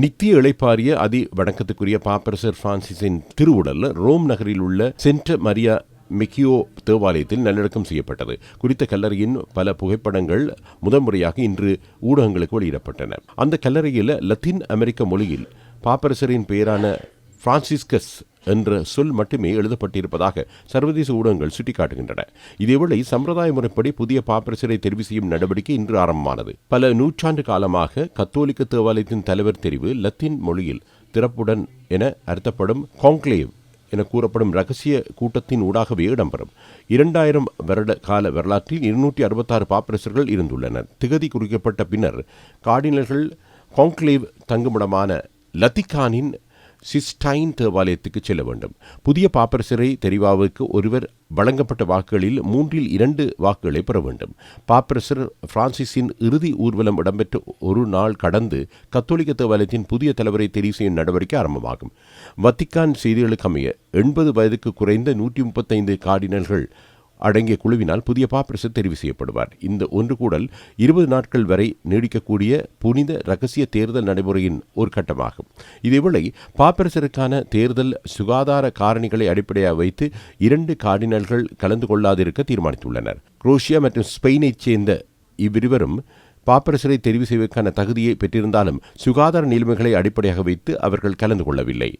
நித்திய இழைப்பாரிய அதி வணக்கத்துக்குரிய பாப்பரசர் பிரான்சிஸின் திருவுடல் ரோம் நகரில் உள்ள சென்ட் மரியா மெக்கியோ தேவாலயத்தில் நல்லடக்கம் செய்யப்பட்டது. குறித்த கல்லறையின் பல புகைப்படங்கள் முதன்முறையாக இன்று ஊடகங்களுக்கு வெளியிடப்பட்டன. அந்த கல்லறையில் லத்தீன் அமெரிக்க மொழியில் பாப்பரசரின் பெயரான பிரான்சிஸ்கஸ் என்ற சொல் மட்டுமே எழுதப்பட்டிருப்பதாக சர்வதேச ஊடகங்கள் சுட்டிக்காட்டுகின்றன. இதேவேளை சம்பிரதாய முறைப்படி புதிய பாப்பரசரை தெரிவு செய்யும் நடவடிக்கை இன்று ஆரம்பமானது. பல நூற்றாண்டு காலமாக கத்தோலிக்க தேவாலயத்தின் தலைவர் தெரிவு லத்தீன் மொழியில் திறப்புடன் என அர்த்தப்படும் கான்க்ளேவ் என கூறப்படும் ரகசிய கூட்டத்தின் ஊடாகவே இடம்பெறும். இரண்டாயிரம் வருட கால வரலாற்றில் இருநூற்றி அறுபத்தாறு பாப்பரசர்கள் இருந்துள்ளனர். திகதி குறிக்கப்பட்ட பின்னர் கார்டினல்கள் கான்க்ளேவ் தங்குமிடமான லத்திகானின் சிஸ்டைன் தேவாலயத்துக்கு செல்ல வேண்டும். புதிய பாப்பரசரை தெரிவாவுக்கு ஒருவர் வழங்கப்பட்ட வாக்குகளில் மூன்றில் இரண்டு வாக்குகளை பெற வேண்டும். பாப்பரசர் பிரான்சிஸின் இறுதி ஊர்வலம் இடம்பெற்ற ஒரு நாள் கடந்து கத்தோலிக்க தேவாலயத்தின் புதிய தலைவரை தெரிவு செய்யும் நடவடிக்கை ஆரம்பமாகும். வத்திக்கான் செய்திகளுக்கு அமைய எண்பது வயதுக்கு குறைந்த நூற்றி முப்பத்தைந்து கார்டினல்கள் அடங்கிய குழுவினால் புதிய பாப்பரசர் தெரிவு செய்யப்படுவார். இந்த ஒன்று கூடல் இருபது நாட்கள் வரை நீடிக்கக்கூடிய புனித ரகசிய தேர்தல் நடைமுறையின் ஒரு கட்டமாகும். இதேவேளை பாப்பரசருக்கான தேர்தல் சுகாதார காரணிகளை அடிப்படையாக வைத்து இரண்டு கார்டினல்கள் கலந்து கொள்ளாதிருக்க தீர்மானித்துள்ளனர். குரோஷியா மற்றும் ஸ்பெயினைச் சேர்ந்த இவ்விருவரும் பாப்பரசரை தெரிவு செய்வதற்கான தகுதியை பெற்றிருந்தாலும் சுகாதார நிலைமைகளை அடிப்படையாக வைத்து அவர்கள் கலந்து கொள்ளவில்லை.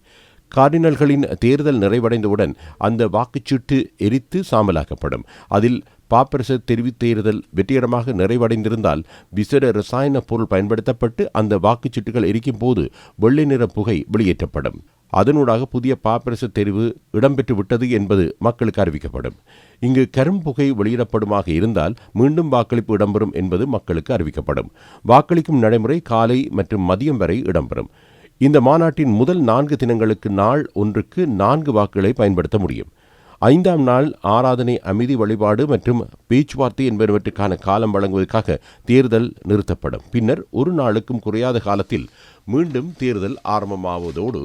கார்டினல்களின் தேர்தல் நிறைவடைந்தவுடன் அந்த வாக்குச்சீட்டு எரித்து சாம்பலாக்கப்படும். அதில் பாப்பரச தெரிவித் தேர்தல் வெற்றிகரமாக நிறைவடைந்திருந்தால் விசேட ரசாயன பொருள் பயன்படுத்தப்பட்டு அந்த வாக்குச்சீட்டுகள் எரிக்கும் போது வெள்ளை நிற புகை வெளியேற்றப்படும். அதனூடாக புதிய பாப்பரச தெரிவு இடம்பெற்று விட்டது என்பது மக்களுக்கு அறிவிக்கப்படும். இங்கு கரும்புகை வெளியிடப்படுமாக இருந்தால் மீண்டும் வாக்களிப்பு இடம்பெறும் என்பது மக்களுக்கு அறிவிக்கப்படும். வாக்களிக்கும் நடைமுறை காலை மற்றும் மதியம் வரை இடம்பெறும். இந்த மாநாட்டின் முதல் நான்கு தினங்களுக்கு நாள் ஒன்றுக்கு நான்கு வாக்குகளை பயன்படுத்த முடியும். ஐந்தாம் நாள் ஆராதனை அமைதி வழிபாடு மற்றும் பேச்சுவார்த்தை என்பவற்றுக்கான காலம் வழங்குவதற்காக தேர்தல் நிறுத்தப்படும். பின்னர் ஒரு நாளுக்கும் குறையாத காலத்தில் மீண்டும் தேர்தல் ஆரம்பமாவதோடு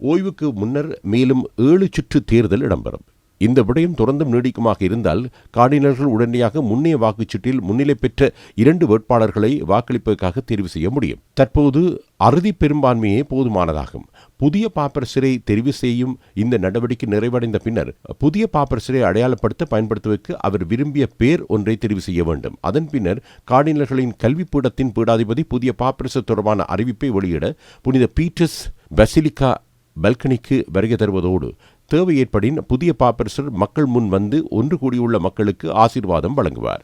ஓய்வுக்கு முன்னர் மேலும் ஏழு சுற்று தேர்தல் இடம்பெறும். இந்த விடயம் தொடர்ந்தும் நீடிக்குமாக இருந்தால் கார்டினல்கள் உடனடியாக முன்னைய வாக்குச்சீட்டில் முன்னிலை பெற்ற இரண்டு வேட்பாளர்களை வாக்களிப்பதற்காக தெரிவு செய்ய முடியும். தற்போது அறுதி பெரும்பான்மையே போதுமானதாகும். புதிய பாப்பரசரை தெரிவு செய்யும் இந்த நடவடிக்கை நிறைவடைந்த பின்னர் புதிய பாப்பரசரை அடையாளப்படுத்த பயன்படுத்துவதற்கு அவர் விரும்பிய பேர் ஒன்றை தெரிவு செய்ய வேண்டும். அதன் பின்னர் கார்டினல்களின் கல்வி பீடத்தின் பீடாதிபதி புதிய பாப்பரசர் தொடர்பான அறிவிப்பை வெளியிட புனித பீட்டர்ஸ் பசிலிகா பல்கனிக்கு வருகை தருவதோடு தேவை ஏற்படின் புதிய பாப்பரசர் மக்கள் முன் வந்து ஒன்று கூடியுள்ள மக்களுக்கு ஆசீர்வாதம் வழங்குவார்.